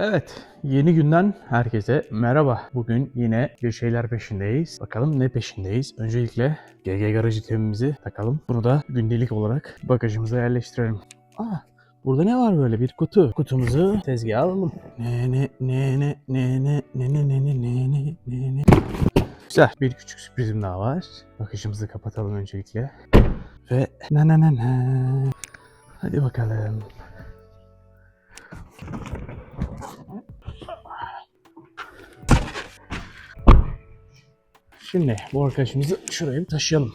Evet, yeni günden herkese merhaba. Bugün yine bir şeyler peşindeyiz. Bakalım ne peşindeyiz? Öncelikle GG garaj itemimizi takalım. Bunu da gündelik olarak bagajımıza yerleştirelim. Aa, burada ne var böyle bir kutu? Kutumuzu tezgaha alalım. Ne ne ne ne ne ne ne ne ne ne ne ne ne ne Güzel. Bir küçük sürprizim daha var. Bagajımızı kapatalım öncelikle. Ve na na na na. Hadi bakalım. Şimdi bu arkadaşımızı şuraya bir taşıyalım.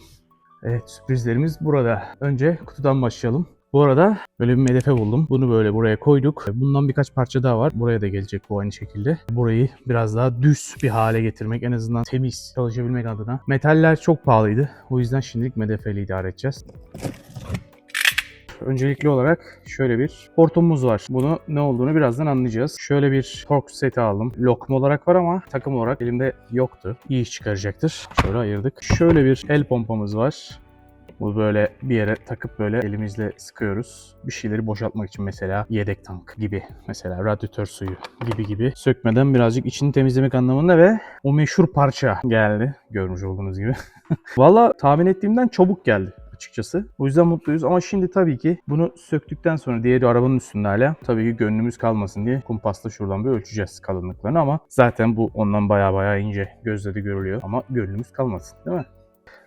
Evet sürprizlerimiz burada. Önce kutudan başlayalım. Bu arada böyle bir medefe buldum. Bunu böyle buraya koyduk. Bundan birkaç parça daha var. Buraya da gelecek bu aynı şekilde. Burayı biraz daha düz bir hale getirmek, en azından temiz çalışabilmek adına. Metaller çok pahalıydı. O yüzden şimdilik medefeyle idare edeceğiz. Öncelikli olarak şöyle bir hortumumuz var. Bunu ne olduğunu birazdan anlayacağız. Şöyle bir tork seti aldım. Lokma olarak var ama takım olarak elimde yoktu. İyi iş çıkaracaktır. Şöyle ayırdık. Şöyle bir el pompamız var. Bu böyle bir yere takıp böyle elimizle sıkıyoruz. Bir şeyleri boşaltmak için mesela yedek tank gibi. Mesela radyatör suyu gibi gibi. Sökmeden birazcık içini temizlemek anlamında ve o meşhur parça geldi. Görmüş olduğunuz gibi. Valla tahmin ettiğimden çabuk geldi açıkçası. O yüzden mutluyuz ama şimdi tabii ki bunu söktükten sonra diğeri arabanın üstünde hala tabii ki gönlümüz kalmasın diye kumpasla şuradan bir ölçeceğiz kalınlıklarını ama zaten bu ondan baya baya ince gözle de görülüyor ama gönlümüz kalmasın değil mi?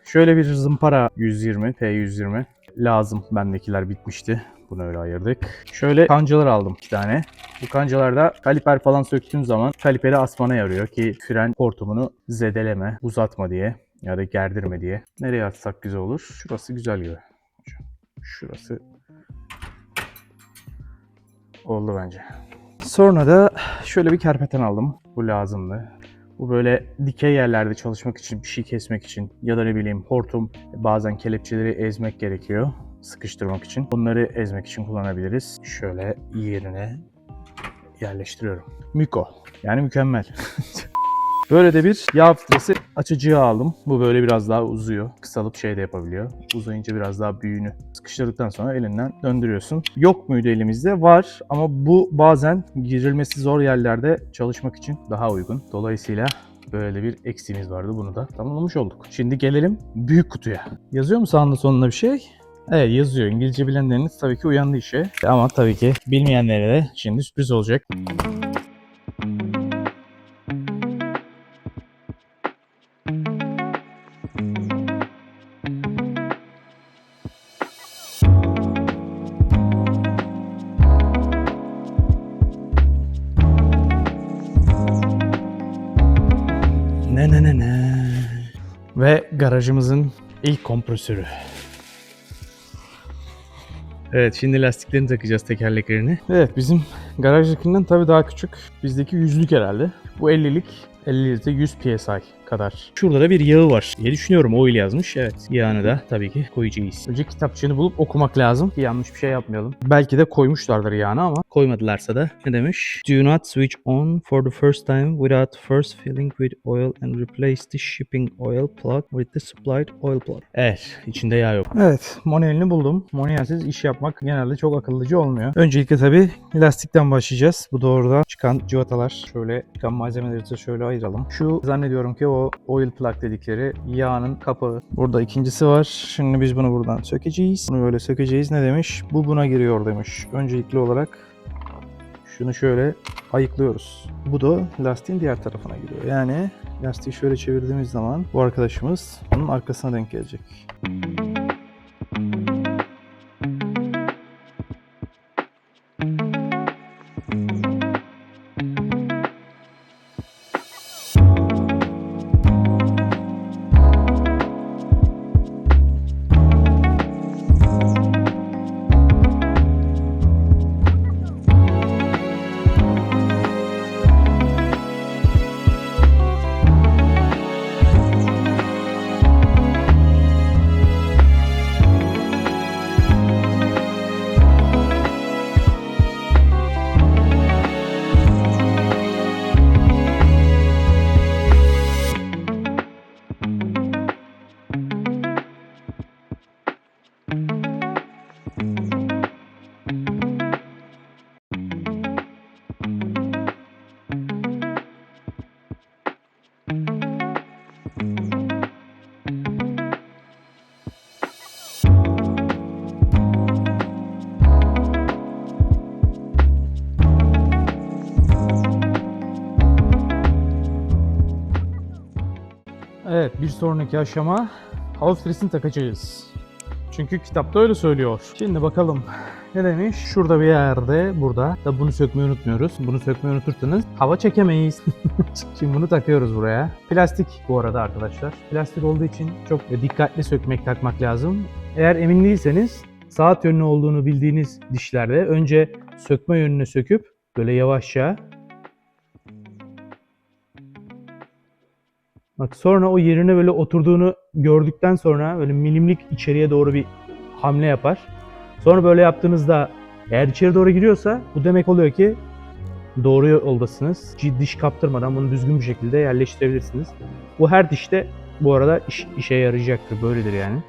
Şöyle bir zımpara 120 P120 lazım bendekiler bitmişti. Bunu öyle ayırdık. Şöyle kancalar aldım iki tane. Bu kancalarda kaliper falan söktüğün zaman kaliperi asmana yarıyor ki fren hortumunu zedeleme, uzatma diye ya da gerdirme diye. Nereye atsak güzel olur? Şurası güzel gibi. Şurası oldu bence. Sonra da şöyle bir kerpeten aldım. Bu lazımdı. Bu böyle dikey yerlerde çalışmak için, bir şey kesmek için ya da ne bileyim hortum bazen kelepçeleri ezmek gerekiyor sıkıştırmak için. Bunları ezmek için kullanabiliriz. Şöyle yerine yerleştiriyorum. Miko. Yani mükemmel. Böyle de bir yağ filtresi açıcığı aldım. Bu böyle biraz daha uzuyor. Kısalıp şey de yapabiliyor. Uzayınca biraz daha büyüğünü sıkıştırdıktan sonra elinden döndürüyorsun. Yok muydu elimizde? Var ama bu bazen girilmesi zor yerlerde çalışmak için daha uygun. Dolayısıyla böyle bir eksiğimiz vardı. Bunu da tamamlamış olduk. Şimdi gelelim büyük kutuya. Yazıyor mu sağında sonunda bir şey? Evet yazıyor. İngilizce bilenleriniz tabii ki uyandı işe. Ama tabii ki bilmeyenlere de şimdi sürpriz olacak. Ne ne ne ne. Ve garajımızın ilk kompresörü. Evet şimdi lastiklerini takacağız tekerleklerini. Evet bizim garajdakinden tabii daha küçük. Bizdeki yüzlük herhalde. Bu 50'lik 50 litre 100 psi kadar. Şurada da bir yağı var diye düşünüyorum. Oil yazmış. Evet. Yağını da tabii ki koyacağız. Önce kitapçığını bulup okumak lazım ki yanlış bir şey yapmayalım. Belki de koymuşlardır yağını ama koymadılarsa da ne demiş? Do not switch on for the first time without first filling with oil and replace the shipping oil plug with the supplied oil plug. Evet. içinde yağ yok. Evet. Manuelini buldum. Manuelsiz iş yapmak genelde çok akıllıcı olmuyor. Öncelikle tabii lastikten başlayacağız. Bu doğruda çıkan civatalar. Şöyle çıkan malzemeleri de şöyle ayıralım. Şu zannediyorum ki o oil plug dedikleri yağının kapağı. Burada ikincisi var. Şimdi biz bunu buradan sökeceğiz. Bunu böyle sökeceğiz. Ne demiş? Bu buna giriyor demiş. Öncelikli olarak şunu şöyle ayıklıyoruz. Bu da lastiğin diğer tarafına giriyor. Yani lastiği şöyle çevirdiğimiz zaman bu arkadaşımız onun arkasına denk gelecek. Bir sonraki aşama hava filtresini takacağız. Çünkü kitapta öyle söylüyor. Şimdi bakalım ne demiş? Şurada bir yerde burada. Da bunu sökmeyi unutmuyoruz. Bunu sökmeyi unutursanız hava çekemeyiz. Şimdi bunu takıyoruz buraya. Plastik bu arada arkadaşlar. Plastik olduğu için çok dikkatli sökmek takmak lazım. Eğer emin değilseniz saat yönlü olduğunu bildiğiniz dişlerde önce sökme yönünü söküp böyle yavaşça Bak sonra o yerine böyle oturduğunu gördükten sonra böyle milimlik içeriye doğru bir hamle yapar. Sonra böyle yaptığınızda eğer içeri doğru giriyorsa bu demek oluyor ki doğru yoldasınız. Ciddi diş kaptırmadan bunu düzgün bir şekilde yerleştirebilirsiniz. Bu her dişte bu arada iş- işe yarayacaktır. Böyledir yani.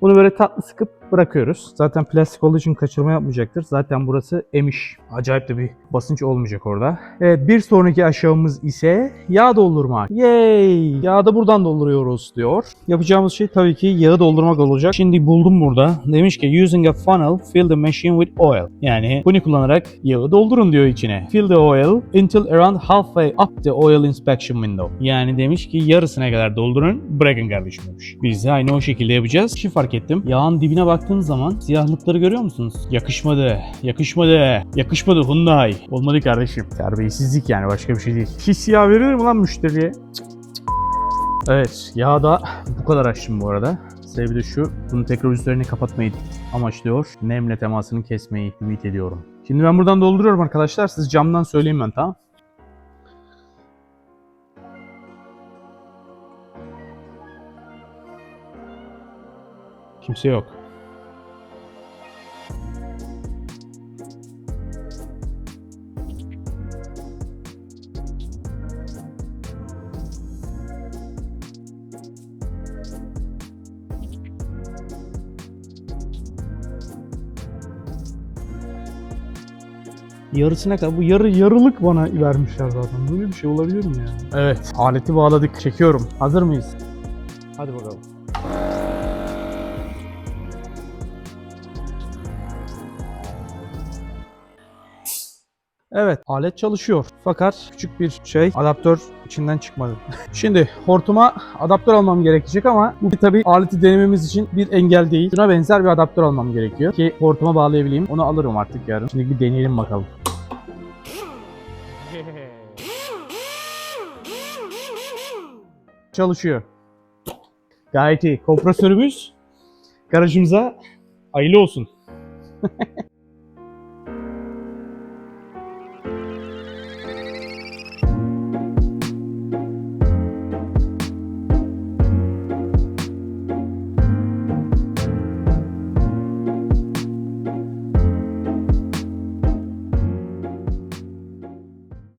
Bunu böyle tatlı sıkıp bırakıyoruz. Zaten plastik olduğu için kaçırma yapmayacaktır. Zaten burası emiş. Acayip de bir basınç olmayacak orada. Evet bir sonraki aşamamız ise yağ doldurmak. Yay! Yağı da buradan dolduruyoruz diyor. Yapacağımız şey tabii ki yağı doldurmak olacak. Şimdi buldum burada. Demiş ki using a funnel fill the machine with oil. Yani bunu kullanarak yağı doldurun diyor içine. Fill the oil until around halfway up the oil inspection window. Yani demiş ki yarısına kadar doldurun bırakın kardeşim demiş. Biz de aynı o şekilde yapacağız. Şey fark ettim. Yağın dibine baktığınız zaman siyahlıkları görüyor musunuz? Yakışmadı. Yakışmadı. Yakışmadı Hyundai. Olmadı kardeşim. Terbiyesizlik yani başka bir şey değil. Hiç siyah verilir mi lan müşteriye? Evet yağ da bu kadar açtım bu arada. Sebebi de şu, bunu tekrar üzerini kapatmayı amaçlıyor. Nemle temasını kesmeyi ümit ediyorum. Şimdi ben buradan dolduruyorum arkadaşlar. Siz camdan söyleyeyim ben tamam. Kimse yok. Yarısına kadar bu yarı yarılık bana vermişler zaten. Böyle bir şey olabilir mi ya? Evet, aleti bağladık. Çekiyorum. Hazır mıyız? Hadi bakalım. Evet, alet çalışıyor. Fakat küçük bir şey, adaptör içinden çıkmadı. Şimdi hortuma adaptör almam gerekecek ama bu tabii aleti denememiz için bir engel değil. Şuna benzer bir adaptör almam gerekiyor ki hortuma bağlayabileyim. Onu alırım artık yarın. Şimdi bir deneyelim bakalım. Çalışıyor. Gayet iyi. Kompresörümüz garajımıza hayırlı olsun.